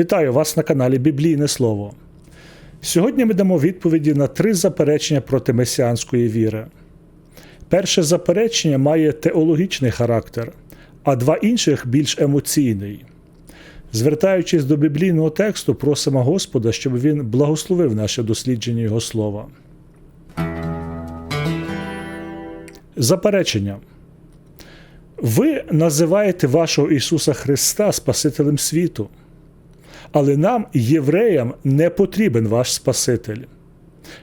Вітаю вас на каналі Біблійне Слово. Сьогодні ми дамо відповіді на три заперечення проти месіанської віри. Перше заперечення має теологічний характер, а два інших більш емоційний. Звертаючись до біблійного тексту, просимо Господа, щоб він благословив наше дослідження Його слова. Заперечення. Ви називаєте вашого Ісуса Христа Спасителем світу. Але нам, євреям, не потрібен ваш Спаситель.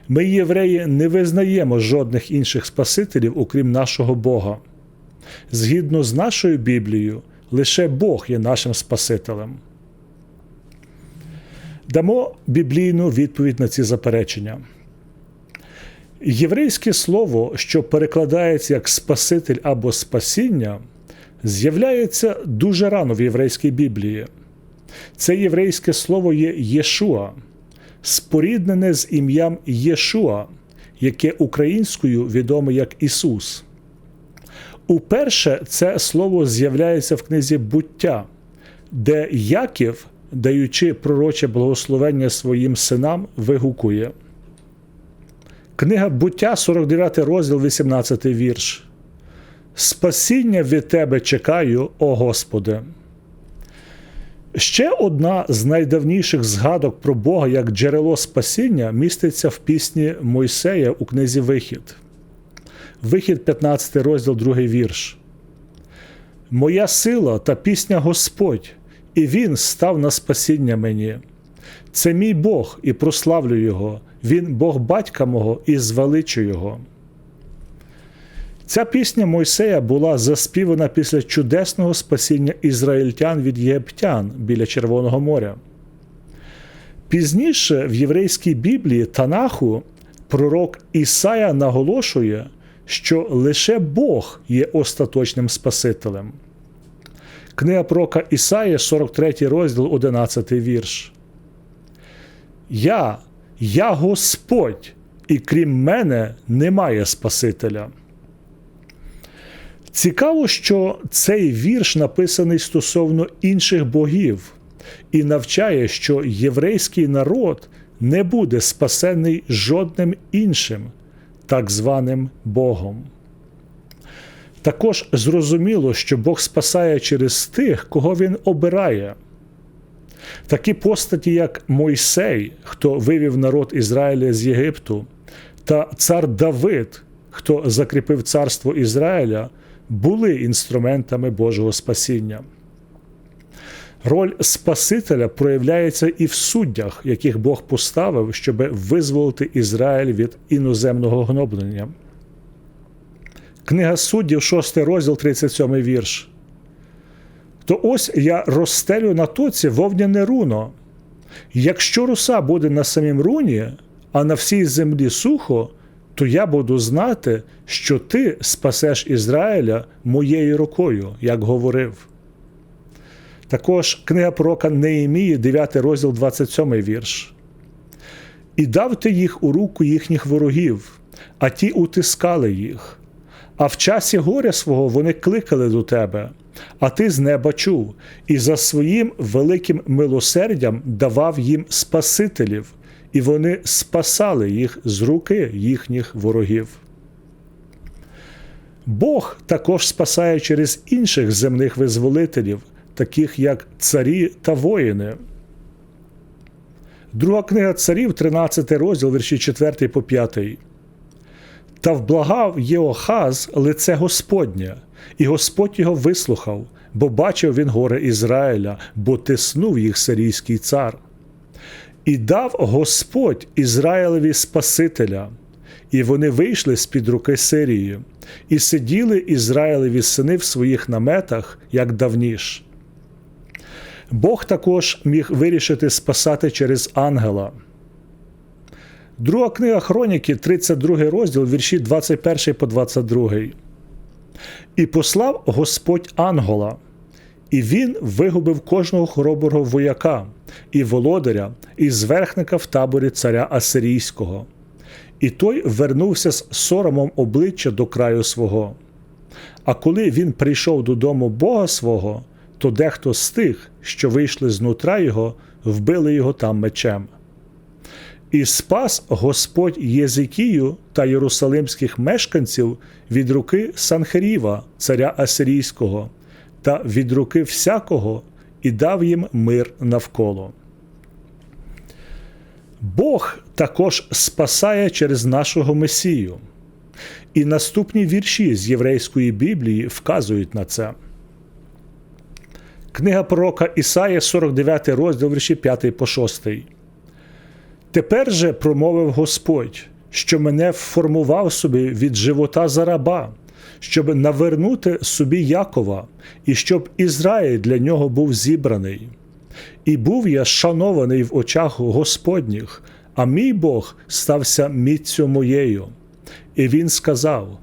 Ми, євреї, не визнаємо жодних інших Спасителів, окрім нашого Бога. Згідно з нашою Біблією, лише Бог є нашим Спасителем. Дамо біблійну відповідь на ці заперечення. Єврейське слово, що перекладається як Спаситель або Спасіння, з'являється дуже рано в єврейській Біблії. Це єврейське слово є Єшуа, споріднене з ім'ям Єшуа, яке українською відоме як Ісус. Уперше це слово з'являється в книзі буття, де Яків, даючи пророче благословення своїм синам, вигукує. Книга буття, 49 розділ, 18 вірш. Спасіння від Тебе чекаю, о Господи. Ще одна з найдавніших згадок про Бога як джерело спасіння міститься в пісні Мойсея у книзі Вихід. Вихід, 15 розділ, 2 вірш. Моя сила та пісня Господь, і Він став на спасіння мені. Це мій Бог, і прославлю Його, Він Бог батька мого, і звеличу Його. Ця пісня Мойсея була заспівана після чудесного спасіння ізраїльтян від єгиптян біля Червоного моря. Пізніше в єврейській Біблії Танаху пророк Ісая наголошує, що лише Бог є остаточним Спасителем. Книга пророка Ісаї, 43 розділ, 11 вірш. Я, я Господь, і крім мене немає Спасителя. Цікаво, що цей вірш написаний стосовно інших богів і навчає, що єврейський народ не буде спасений жодним іншим, так званим Богом. Також зрозуміло, що Бог спасає через тих, кого Він обирає. Такі постаті, як Мойсей, хто вивів народ Ізраїля з Єгипту, та цар Давид, хто закріпив царство Ізраїля, були інструментами Божого спасіння. Роль Спасителя проявляється і в суддях, яких Бог поставив, щоб визволити Ізраїль від іноземного гноблення. Книга суддів, 6 розділ, 37 вірш. То ось я розстелю на тоці вовняне руно. Якщо руса буде на самім руні, а на всій землі сухо, то я буду знати, що ти спасеш Ізраїля моєю рукою, як говорив. Також книга пророка Неємії, 9 розділ 27 вірш. І дав ти їх у руку їхніх ворогів, а ті утискали їх. А в часі горя свого вони кликали до тебе, а ти з неба чув, і за своїм великим милосердям давав їм Спасителів, і вони спасали їх з руки їхніх ворогів. Бог також спасає через інших земних визволителів, таких як царі та воїни. Друга книга царів, 13 розділ, вірші 4 по 5. Та вблагав Єохаз лице Господнє, і Господь його вислухав, бо бачив він горе Ізраїля, бо тиснув їх сирійський цар. І дав Господь Ізраїлеві Спасителя, і вони вийшли з під руки Сирії, і сиділи Ізраїлеві сини в своїх наметах, як давніш. Бог також міг вирішити спасати через ангела. Друга книга Хроніки, 32 розділ, вірші 21 по 22. І послав Господь ангела, і він вигубив кожного хороброго вояка, і володаря, і зверхника в таборі царя Асирійського. І той вернувся з соромом обличчя до краю свого. А коли він прийшов додому Бога свого, то дехто з тих, що вийшли знутра його, вбили його там мечем. І спас Господь Єзикію та єрусалимських мешканців від руки Санхеріва, царя Асирійського, та від руки всякого, і дав їм мир навколо. Бог також спасає через нашого Месію. І наступні вірші з єврейської Біблії вказують на це. Книга пророка Ісая, 49 розділ вірші 5 по 6. Тепер же промовив Господь, що мене формував собі від живота за раба, щоб навернути собі Якова, і щоб Ізраїль для нього був зібраний. І був я шанований в очах Господніх, а мій Бог стався міцю моєю. І він сказав: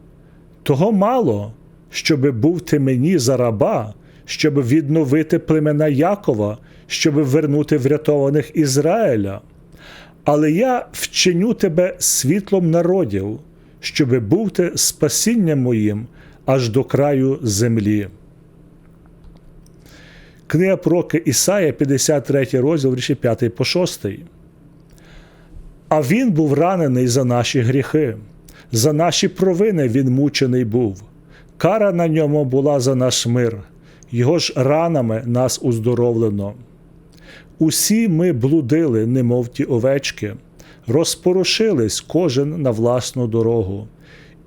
Того мало, щоби був ти мені за раба, щоб відновити племена Якова, щоб вернути врятованих Ізраїля. Але я вчиню тебе світлом народів, щоби був ти спасінням моїм аж до краю землі. Книга пророка Ісая, 53 розділ, вірші 5 по 6. А він був ранений за наші гріхи, за наші провини він мучений був. Кара на ньому була за наш мир, його ж ранами нас уздоровлено. Усі ми блудили, немов ті овечки, розпорушились кожен на власну дорогу,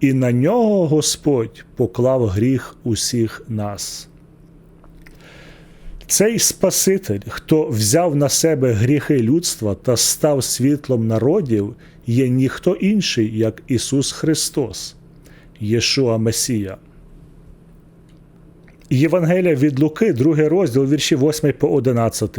і на нього Господь поклав гріх усіх нас. Цей Спаситель, хто взяв на себе гріхи людства та став світлом народів, є ніхто інший, як Ісус Христос, Єшуа Месія. Євангелія від Луки, 2 розділ вірші 8 по 11.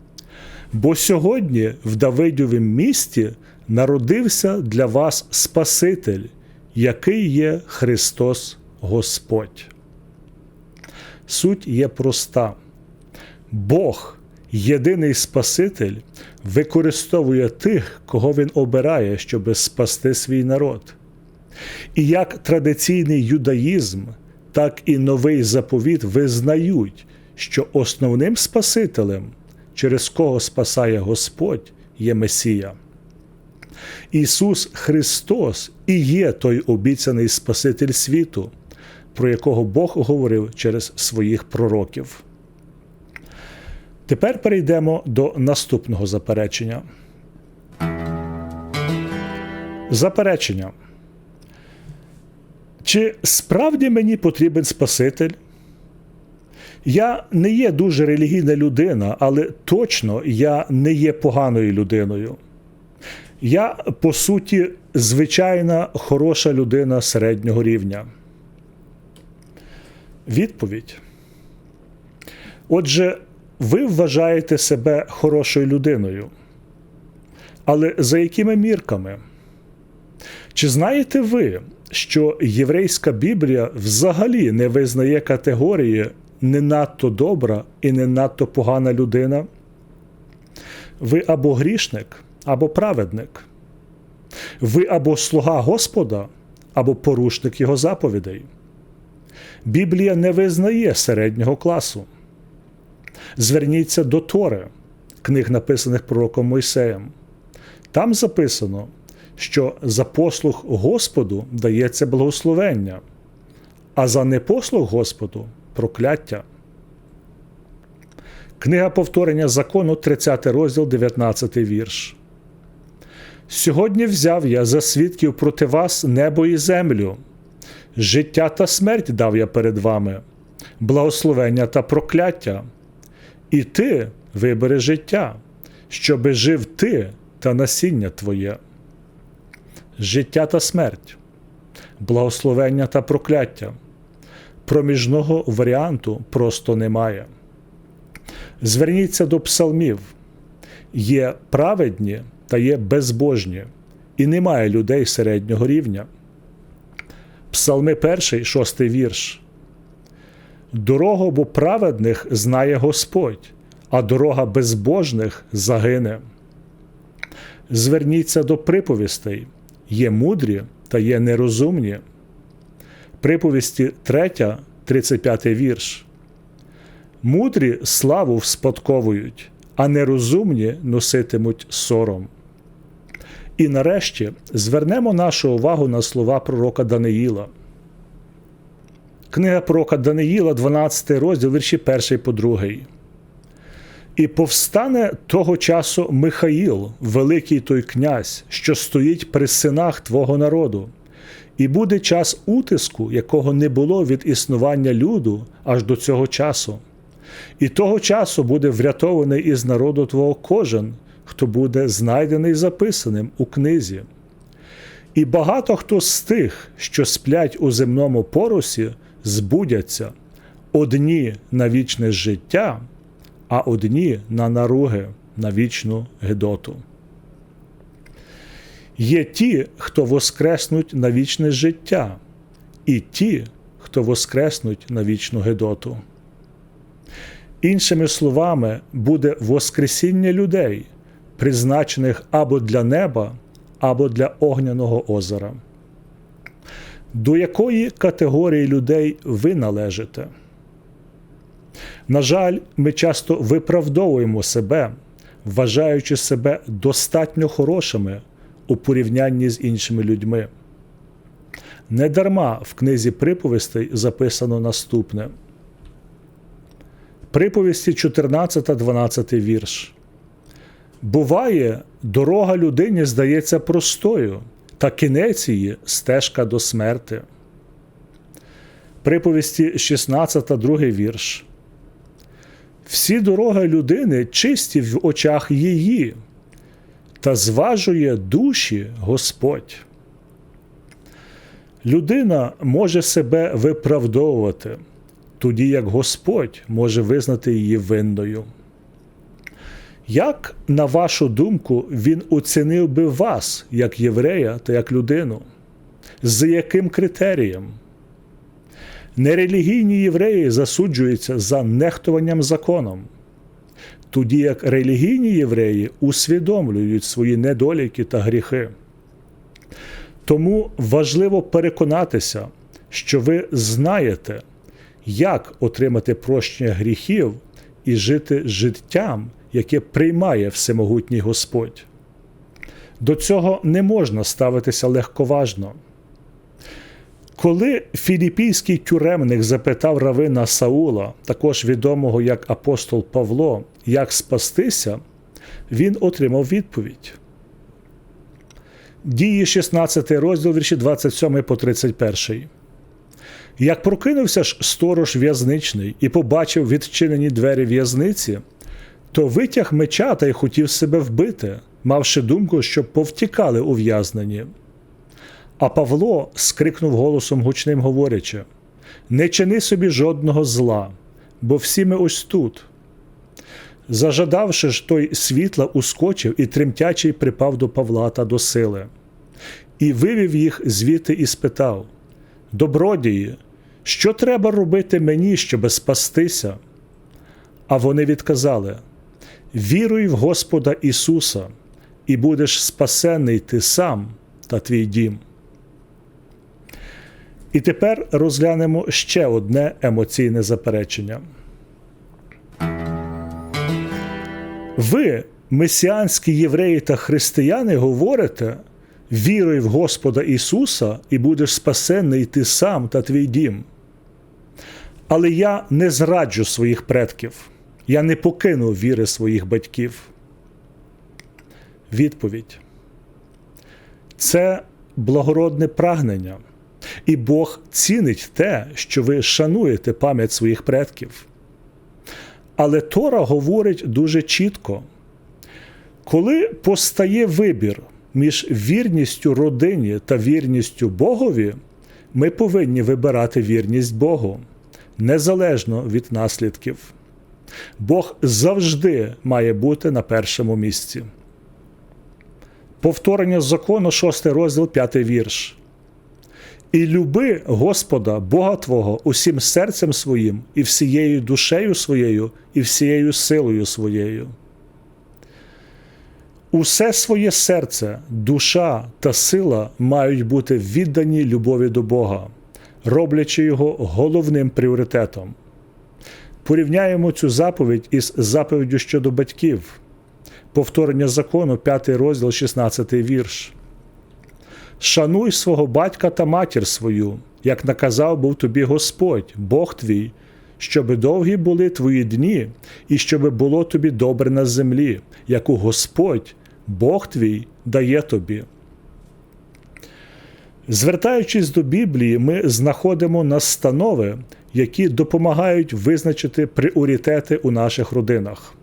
Бо сьогодні в Давидовім місті народився для вас Спаситель, який є Христос Господь. Суть є проста. Бог, єдиний Спаситель, використовує тих, кого Він обирає, щоб спасти свій народ. І як традиційний юдаїзм, так і новий заповіт визнають, що основним Спасителем через кого спасає Господь, є Месія. Ісус Христос і є той обіцяний Спаситель світу, про якого Бог говорив через своїх пророків. Тепер перейдемо до наступного заперечення. Заперечення. Чи справді мені потрібен Спаситель? Я не є дуже релігійна людина, але точно я не є поганою людиною. Я, по суті, звичайна хороша людина середнього рівня. Відповідь. Отже, ви вважаєте себе хорошою людиною. Але за якими мірками? Чи знаєте ви, що єврейська Біблія взагалі не визнає категорії не надто добра і не надто погана людина. Ви або грішник, або праведник. Ви або слуга Господа, або порушник Його заповідей. Біблія не визнає середнього класу. Зверніться до Тори, книг, написаних пророком Мойсеєм. Там записано, що за послуг Господу дається благословення, а за непослуг Господу прокляття. Книга повторення закону, 30 розділ, 19 вірш. Сьогодні взяв я за свідків проти вас небо і землю. Життя та смерть дав я перед вами, благословення та прокляття. І ти вибери життя, щоби жив ти та насіння твоє. Життя та смерть, благословення та прокляття проміжного варіанту просто немає. Зверніться до псалмів. Є праведні та є безбожні, і немає людей середнього рівня. Псалми 1, 6 вірш. Дорогу бо праведних знає Господь, а дорога безбожних загине. Зверніться до приповістей є мудрі та є нерозумні. Приповісті 3, 35 вірш. Мудрі славу вспадковують, а нерозумні носитимуть сором. І нарешті звернемо нашу увагу на слова пророка Даниїла. Книга пророка Даниїла, 12 розділ, вірші 1 по 2. І повстане того часу Михаїл, великий той князь, що стоїть при синах Твого народу, і буде час утиску, якого не було від існування люду аж до цього часу. І того часу буде врятований із народу Твого кожен, хто буде знайдений записаним у книзі. І багато хто з тих, що сплять у земному порусі, збудяться одні на вічне життя, а одні на наруги, на вічну Гедоту. Є ті, хто воскреснуть на вічне життя, і ті, хто воскреснуть на вічну Гедоту. Іншими словами, буде Воскресіння людей, призначених або для неба, або для огняного озера. До якої категорії людей ви належите? На жаль, ми часто виправдовуємо себе, вважаючи себе достатньо хорошими у порівнянні з іншими людьми. Недарма в книзі приповістей записано наступне. Приповісті 14, 12 вірш. Буває, дорога людині здається простою, та кінець її стежка до смерти. Приповісті 16, 2 вірш. Всі дороги людини чисті в очах її, та зважує душі Господь. Людина може себе виправдовувати, тоді як Господь може визнати її винною. Як, на вашу думку, він оцінив би вас як єврея та як людину? З яким критерієм? Нерелігійні євреї засуджуються за нехтуванням законом, тоді як релігійні євреї усвідомлюють свої недоліки та гріхи. Тому важливо переконатися, що ви знаєте, як отримати прощення гріхів і жити життям, яке приймає всемогутній Господь. До цього не можна ставитися легковажно. Коли філіппійський тюремник запитав равина Саула, також відомого як апостол Павло, як спастися, він отримав відповідь. Дії 16 розділ вірші 27 по 31. Як прокинувся ж сторож в'язничний і побачив відчинені двері в'язниці, то витяг меча та й хотів себе вбити, мавши думку, щоб повтікали ув'язнені. А Павло скрикнув голосом гучним, говорячи: Не чини собі жодного зла, бо всі ми ось тут. Зажадавши ж той світла, ускочив і тремтячий припав до Павла та до сили, і вивів їх звідти і спитав: Добродії, що треба робити мені, щоби спастися? А вони відказали: Віруй в Господа Ісуса, і будеш спасений ти сам та твій дім. І тепер розглянемо ще одне емоційне заперечення. Ви, месіанські євреї та християни, говорите, віруй в Господа Ісуса, і будеш спасенний ти сам та твій дім. Але я не зраджу своїх предків, я не покину віри своїх батьків. Відповідь. Це благородне прагнення. І Бог цінить те, що ви шануєте пам'ять своїх предків. Але Тора говорить дуже чітко: коли постає вибір між вірністю родині та вірністю Богові, ми повинні вибирати вірність Богу незалежно від наслідків. Бог завжди має бути на першому місці. Повторення закону, 6 розділ, 5 вірш. І люби Господа, Бога Твого, усім серцем своїм, і всією душею своєю, і всією силою своєю. Усе своє серце, душа та сила мають бути віддані любові до Бога, роблячи його головним пріоритетом. Порівняємо цю заповідь із заповіддю щодо батьків, повторення закону, 5 розділ, 16 вірш. Шануй свого батька та матір свою, як наказав був тобі Господь, Бог твій, щоби довгі були твої дні, і щоби було тобі добре на землі, яку Господь, Бог твій, дає тобі. Звертаючись до Біблії, ми знаходимо настанови, які допомагають визначити пріоритети у наших родинах.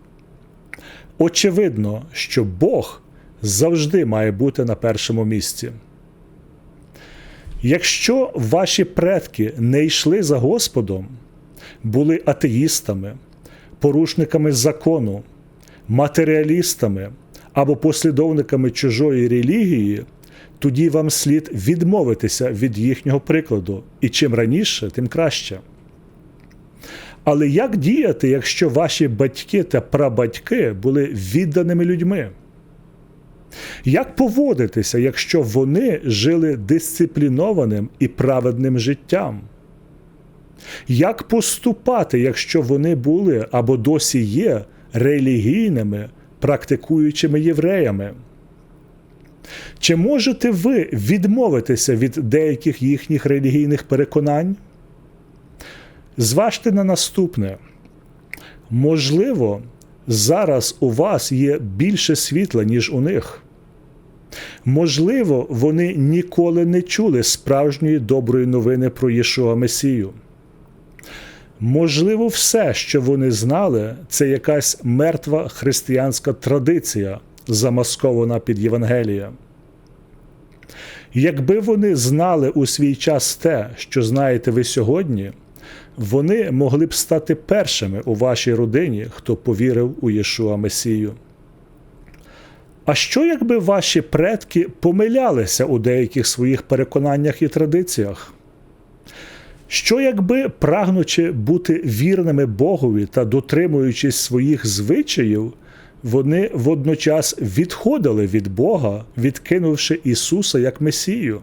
Очевидно, що Бог завжди має бути на першому місці. Якщо ваші предки не йшли за Господом, були атеїстами, порушниками закону, матеріалістами або послідовниками чужої релігії, тоді вам слід відмовитися від їхнього прикладу, і чим раніше, тим краще. Але як діяти, якщо ваші батьки та прабатьки були відданими людьми? Як поводитися, якщо вони жили дисциплінованим і праведним життям? Як поступати, якщо вони були або досі є релігійними, практикуючими євреями? Чи можете ви відмовитися від деяких їхніх релігійних переконань? Зважте на наступне. Можливо, зараз у вас є більше світла, ніж у них. Можливо, вони ніколи не чули справжньої доброї новини про Єшуа Месію. Можливо, все, що вони знали, це якась мертва християнська традиція, замаскована під Євангелія. Якби вони знали у свій час те, що знаєте ви сьогодні, вони могли б стати першими у вашій родині, хто повірив у Єшуа Месію. А що, якби ваші предки помилялися у деяких своїх переконаннях і традиціях? Що, якби, прагнучи бути вірними Богові та дотримуючись своїх звичаїв, вони водночас відходили від Бога, відкинувши Ісуса як Месію?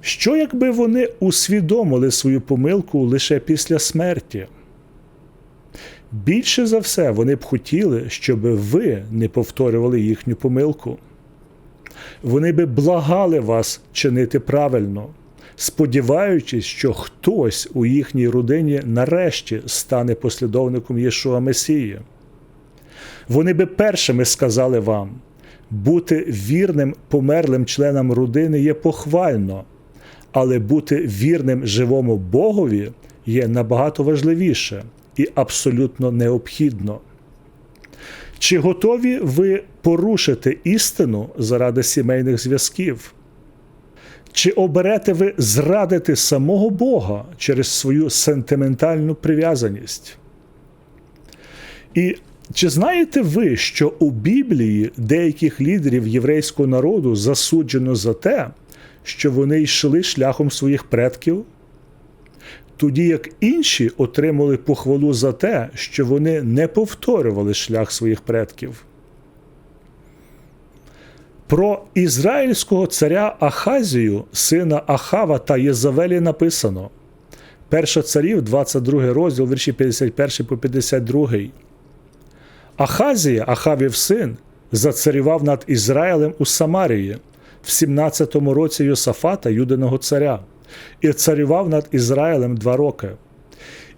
Що, якби вони усвідомили свою помилку лише після смерті? Більше за все, вони б хотіли, щоб ви не повторювали їхню помилку. Вони би благали вас чинити правильно, сподіваючись, що хтось у їхній родині нарешті стане послідовником Єшуа Месії. Вони би першими сказали вам, бути вірним померлим членам родини є похвально, але бути вірним живому Богові є набагато важливіше і абсолютно необхідно. Чи готові ви порушити істину заради сімейних зв'язків? Чи оберете ви зрадити самого Бога через свою сентиментальну прив'язаність? І чи знаєте ви, що у Біблії деяких лідерів єврейського народу засуджено за те, що вони йшли шляхом своїх предків? Тоді як інші отримали похвалу за те, що вони не повторювали шлях своїх предків. Про ізраїльського царя Ахазію, сина Ахава та Єзавелі написано. Перша царів, 22 розділ, вірші 51 по 52. Ахазія, Ахавів син, зацарював над Ізраїлем у Самарії в 17 році Йосафата, Юдиного царя і царював над Ізраїлем два роки.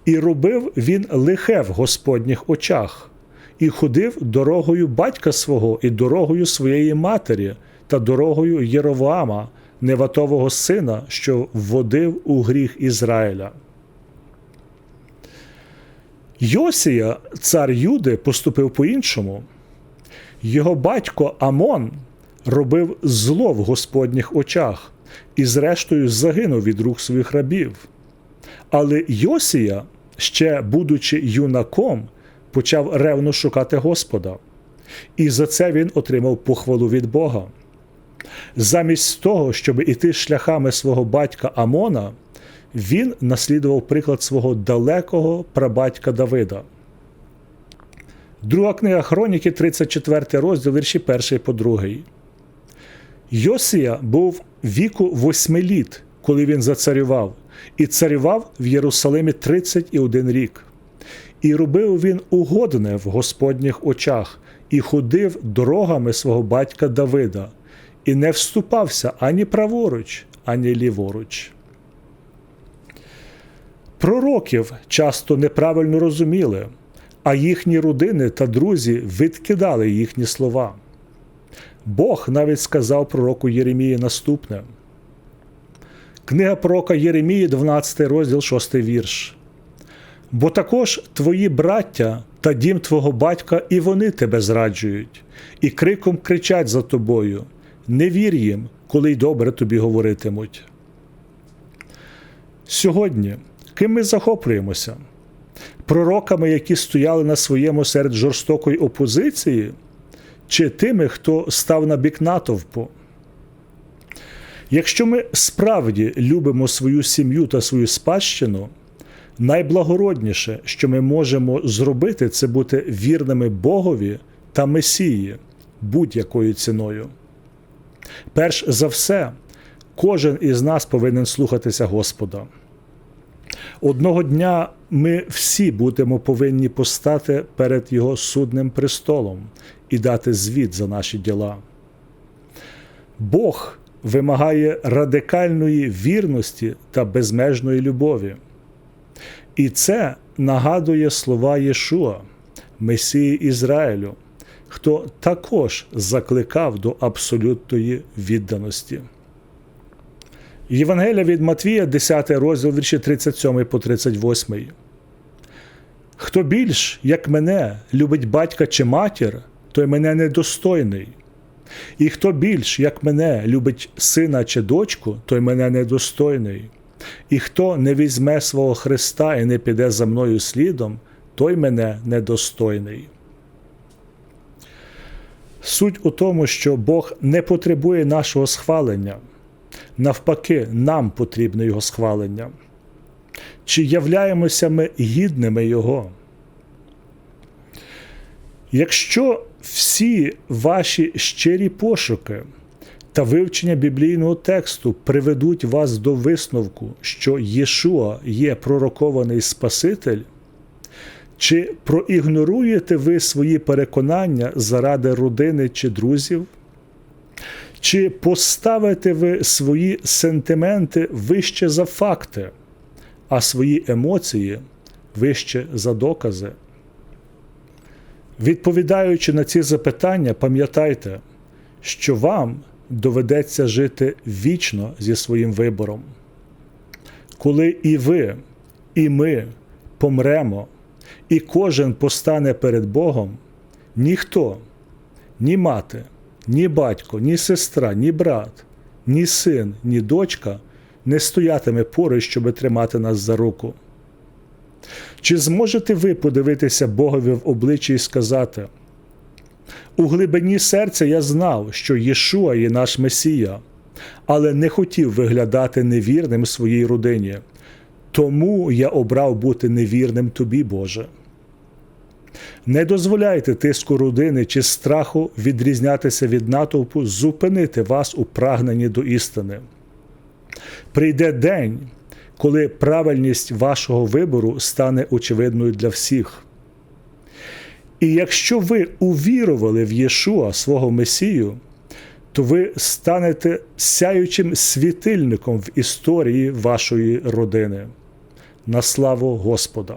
І робив він лихе в Господніх очах, і ходив дорогою батька свого і дорогою своєї матері та дорогою Єровоама, Неватового сина, що вводив у гріх Ізраїля. Йосія, цар Юди, поступив по-іншому. Його батько Амон робив зло в Господніх очах, і, зрештою, загинув від рук своїх рабів. Але Йосія ще будучи юнаком, почав ревно шукати Господа, і за це він отримав похвалу від Бога. Замість того, щоб іти шляхами свого батька Амона, він наслідував приклад свого далекого прабатька Давида. Друга книга Хроніки, 34 розділ, вірші 1 по 2. Йосія був віку восьми літ, коли він зацарював, і царював в Єрусалимі 31 рік. І робив він угодне в Господніх очах, і ходив дорогами свого батька Давида, і не вступався ані праворуч, ані ліворуч. Пророків часто неправильно розуміли, а їхні родини та друзі відкидали їхні слова. Бог навіть сказав пророку Єремії наступне. Книга пророка Єремії, 12 розділ, 6 вірш. Бо також твої браття та дім твого батька і вони тебе зраджують, і криком кричать за тобою. Не вір їм, коли й добре тобі говоритимуть. Сьогодні ким ми захоплюємося? Пророками, які стояли на своєму серед жорстокої опозиції, чи тими, хто став на бік натовпу? Якщо ми справді любимо свою сім'ю та свою спадщину, найблагородніше, що ми можемо зробити, це бути вірними Богові та Месії будь-якою ціною. Перш за все, кожен із нас повинен слухатися Господа. Одного дня ми всі будемо повинні постати перед Його судним престолом і дати звіт за наші діла. Бог вимагає радикальної вірності та безмежної любові. І це нагадує слова Єшуа, Месії Ізраїлю, хто також закликав до абсолютної відданості. Євангелія від Матвія, 10 розділ вірші 37 по 38. Хто більш, як мене, любить батька чи матір, той мене недостойний. І хто більш, як мене, любить сина чи дочку, той мене недостойний. І хто не візьме свого Христа і не піде за мною слідом, той мене недостойний. Суть у тому, що Бог не потребує нашого схвалення. Навпаки, нам потрібне Його схвалення. Чи являємося ми гідними Його? Якщо всі ваші щирі пошуки та вивчення біблійного тексту приведуть вас до висновку, що Єшуа є пророкований Спаситель, чи проігноруєте ви свої переконання заради родини чи друзів? Чи поставите ви свої сентименти вище за факти, а свої емоції вище за докази? Відповідаючи на ці запитання, пам'ятайте, що вам доведеться жити вічно зі своїм вибором. Коли і ви, і ми помремо, і кожен постане перед Богом, ніхто, ні мати, ні батько, ні сестра, ні брат, ні син, ні дочка не стоятиме поруч, щоби тримати нас за руку. Чи зможете ви подивитися Богові в обличчя і сказати? У глибині серця я знав, що Єшуа є наш Месія, але не хотів виглядати невірним своїй родині. Тому я обрав бути невірним тобі, Боже. Не дозволяйте тиску родини чи страху відрізнятися від натовпу, зупинити вас у прагненні до істини. Прийде день, коли правильність вашого вибору стане очевидною для всіх. І якщо ви увірували в Єшуа свого Месію, то ви станете сяючим світильником в історії вашої родини. На славу Господа.